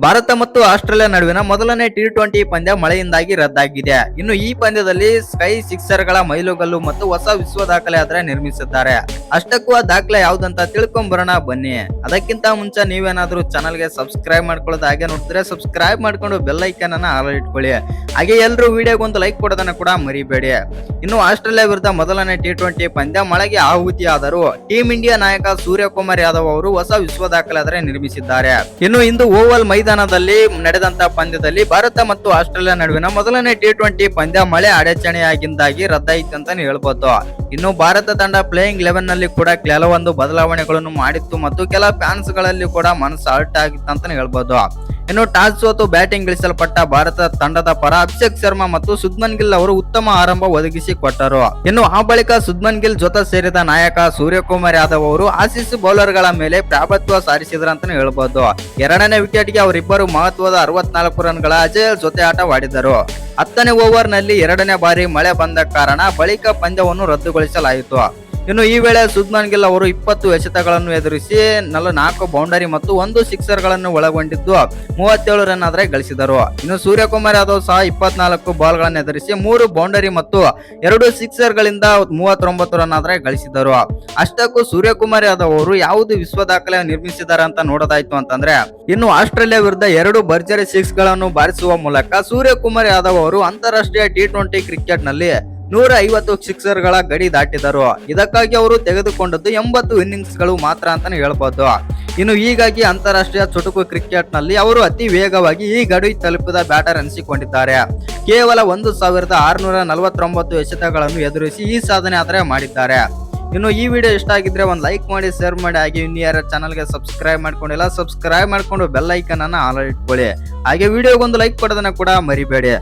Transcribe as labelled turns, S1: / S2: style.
S1: ಭಾರತ ಮತ್ತು ಆಸ್ಟ್ರೇಲಿಯಾ ನಡುವಿನ ಮೊದಲನೇ ಟಿ ಟ್ವೆಂಟಿ ಪಂದ್ಯ ಮಳೆಯಿಂದಾಗಿ ರದ್ದಾಗಿದೆ. ಇನ್ನು ಈ ಪಂದ್ಯದಲ್ಲಿ ಸ್ಕೈ ಸಿಕ್ಸರ್ಗಳ ಮೈಲುಗಲ್ಲು ಮತ್ತು ಹೊಸ ವಿಶ್ವ ದಾಖಲೆ ಆದ್ರೆ ನಿರ್ಮಿಸಿದ್ದಾರೆ. ಅಷ್ಟಕ್ಕೂ ಆ ದಾಖಲೆ ಯಾವ್ದಂತ ತಿಳ್ಕೊಂಬರೋಣ ಬನ್ನಿ. ಅದಕ್ಕಿಂತ ಮುಂಚೆ ನೀವೇನಾದ್ರೂ ಚಾನಲ್ಗೆ ಸಬ್ಸ್ಕ್ರೈಬ್ ಮಾಡ್ಕೊಳ್ಳೋದು ಹಾಗೆ ನೋಡಿದ್ರೆ ಸಬ್ಸ್ಕ್ರೈಬ್ ಮಾಡ್ಕೊಂಡು ಬೆಲ್ ಐಕನ್ ಅನ್ನ ಇಟ್ಕೊಳ್ಳಿ. ಹಾಗೆ ಎಲ್ಲರೂ ವಿಡಿಯೋಗೆ ಒಂದು ಲೈಕ್ ಕೊಡೋದನ್ನ ಕೂಡ ಮರಿಬೇಡಿ. ಇನ್ನು ಆಸ್ಟ್ರೇಲಿಯಾ ವಿರುದ್ಧ ಮೊದಲನೇ ಟಿ ಟ್ವೆಂಟಿ ಪಂದ್ಯ ಮಳೆಗೆ ಆಹುತಿಯಾದರು ಟೀಂ ಇಂಡಿಯಾ ನಾಯಕ ಸೂರ್ಯಕುಮಾರ್ ಯಾದವ್ ಅವರು ಹೊಸ ವಿಶ್ವ ದಾಖಲೆ ಆದರೆ ನಿರ್ಮಿಸಿದ್ದಾರೆ. ಇನ್ನು ಇಂದು ಓವಲ್ ಮೈದಾನದಲ್ಲಿ ನಡೆದಂತ ಪಂದ್ಯದಲ್ಲಿ ಭಾರತ ಮತ್ತು ಆಸ್ಟ್ರೇಲಿಯಾ ನಡುವಿನ ಮೊದಲನೇ ಟಿ ಟ್ವೆಂಟಿ ಪಂದ್ಯ ಮಳೆ ಅಡಚಣೆಯಾಗಿಂದಾಗಿ ರದ್ದಾಯಿತು ಅಂತಾನೆ ಹೇಳ್ಬೋದು. ಇನ್ನು ಭಾರತ ತಂಡ ಪ್ಲೇಯಿಂಗ್ ಲೆವೆನ್ನಲ್ಲಿ ಕೂಡ ಕೆಲವೊಂದು ಬದಲಾವಣೆಗಳನ್ನು ಮಾಡಿತ್ತು ಮತ್ತು ಕೆಲ ಫ್ಯಾನ್ಸ್ಗಳಲ್ಲಿ ಕೂಡ ಮನಸ್ಸು ಅಲ್ಟ್ ಆಗಿತ್ತು ಅಂತಾನೆ ಹೇಳ್ಬೋದು. ಇನ್ನು ಟಾಸ್ ಸೋತು ಬ್ಯಾಟಿಂಗ್ ಗಳಿಸಲ್ಪಟ್ಟ ಭಾರತ ತಂಡದ ಪರ ಅಭಿಷೇಕ್ ಶರ್ಮಾ ಮತ್ತು ಸುದ್ಮನ್ ಗಿಲ್ ಅವರು ಉತ್ತಮ ಆರಂಭ ಒದಗಿಸಿ ಕೊಟ್ಟರು. ಇನ್ನು ಆ ಬಳಿಕ ಸುದ್ಮನ್ ಗಿಲ್ ಜೊತೆ ಸೇರಿದ ನಾಯಕ ಸೂರ್ಯಕುಮಾರ್ ಯಾದವ್ ಅವರು ಆಸಿಸ್ ಬೌಲರ್ಗಳ ಮೇಲೆ ಪ್ರಾಭತ್ವ ಅಂತ ಹೇಳಬಹುದು ಎರಡನೇ ವಿಕೆಟ್ಗೆ ಅವರಿಬ್ಬರು ಮಹತ್ವದ ಅರವತ್ನಾಲ್ಕು ರನ್ಗಳ ಅಜಯ್ ಜೊತೆ ಆಟವಾಡಿದರು. ಹತ್ತನೇ ಓವರ್ನಲ್ಲಿ ಎರಡನೇ ಬಾರಿ ಮಳೆ ಬಂದ ಕಾರಣ ಬಳಿಕ ಪಂದ್ಯವನ್ನು ರದ್ದುಗೊಳಿಸಲಾಯಿತು. ಇನ್ನು ಈ ವೇಳೆ ಸುದ್ಮನ್ ಗಿಲ್ ಅವರು ಇಪ್ಪತ್ತು ಎಸೆತಗಳನ್ನು ಎದುರಿಸಿ ನಲ ನಾಲ್ಕು ಬೌಂಡರಿ ಮತ್ತು ಒಂದು ಸಿಕ್ಸರ್ಗಳನ್ನು ಒಳಗೊಂಡಿದ್ದು ಮೂವತ್ತೇಳು ರನ್ ಆದರೆ ಗಳಿಸಿದರು. ಇನ್ನು ಸೂರ್ಯಕುಮಾರ್ ಯಾದವ್ ಸಹ ಇಪ್ಪತ್ನಾಲ್ಕು ಬಾಲ್ಗಳನ್ನು ಎದುರಿಸಿ ಮೂರು ಬೌಂಡರಿ ಮತ್ತು ಎರಡು ಸಿಕ್ಸರ್ ಗಳಿಂದ ಮೂವತ್ತೊಂಬತ್ತು ರನ್ ಆದರೆ ಗಳಿಸಿದರು. ಅಷ್ಟಕ್ಕೂ ಸೂರ್ಯಕುಮಾರ್ ಯಾದವ್ ಅವರು ಯಾವುದು ವಿಶ್ವ ದಾಖಲೆ ನಿರ್ಮಿಸಿದ್ದಾರೆ ಅಂತ ನೋಡೋದಾಯ್ತು ಅಂತಂದ್ರೆ, ಇನ್ನು ಆಸ್ಟ್ರೇಲಿಯಾ ವಿರುದ್ಧ ಎರಡು ಭರ್ಜರಿ ಸಿಕ್ಸ್ಗಳನ್ನು ಬಾರಿಸುವ ಮೂಲಕ ಸೂರ್ಯಕುಮಾರ್ ಯಾದವ್ ಅವರು ಅಂತಾರಾಷ್ಟ್ರೀಯ ಟಿ ಟ್ವೆಂಟಿ ಕ್ರಿಕೆಟ್ನಲ್ಲಿ ನೂರ ಐವತ್ತು ಸಿಕ್ಸರ್ಗಳ ಗಡಿ ದಾಟಿದರು. ಇದಕ್ಕಾಗಿ ಅವರು ತೆಗೆದುಕೊಂಡದ್ದು ಎಂಬತ್ತು ಇನ್ನಿಂಗ್ಸ್ಗಳು ಮಾತ್ರ ಅಂತಾನೆ ಹೇಳ್ಬೋದು. ಇನ್ನು ಹೀಗಾಗಿ ಅಂತಾರಾಷ್ಟ್ರೀಯ ಚುಟುಕು ಕ್ರಿಕೆಟ್ನಲ್ಲಿ ಅವರು ಅತಿ ವೇಗವಾಗಿ ಈ ಗಡಿ ತಲುಪಿದ ಬ್ಯಾಟರ್ ಅನಿಸಿಕೊಂಡಿದ್ದಾರೆ. ಕೇವಲ ಒಂದು ಸಾವಿರದ ಆರುನೂರ ನಲವತ್ತೊಂಬತ್ತು ಎಸೆತಗಳನ್ನು ಎದುರಿಸಿ ಈ ಸಾಧನೆ ಆದರೆ ಮಾಡಿದ್ದಾರೆ. ಇನ್ನು ಈ ವಿಡಿಯೋ ಇಷ್ಟ ಆಗಿದ್ರೆ ಒಂದು ಲೈಕ್ ಮಾಡಿ, ಶೇರ್ ಮಾಡಿ, ಹಾಗೆ ಇನ್ನು ಯಾರ ಚಾನಲ್ಗೆ ಸಬ್ಸ್ಕ್ರೈಬ್ ಮಾಡ್ಕೊಂಡಿಲ್ಲ, ಸಬ್ಸ್ಕ್ರೈಬ್ ಮಾಡ್ಕೊಂಡು ಬೆಲ್ ಐಕನ್ ಅನ್ನ ಆಲ್ ಇಟ್ಕೊಳ್ಳಿ. ಹಾಗೆ ವಿಡಿಯೋಗೊಂದು ಲೈಕ್ ಕೊಡೋದನ್ನ ಕೂಡ ಮರಿಬೇಡಿ.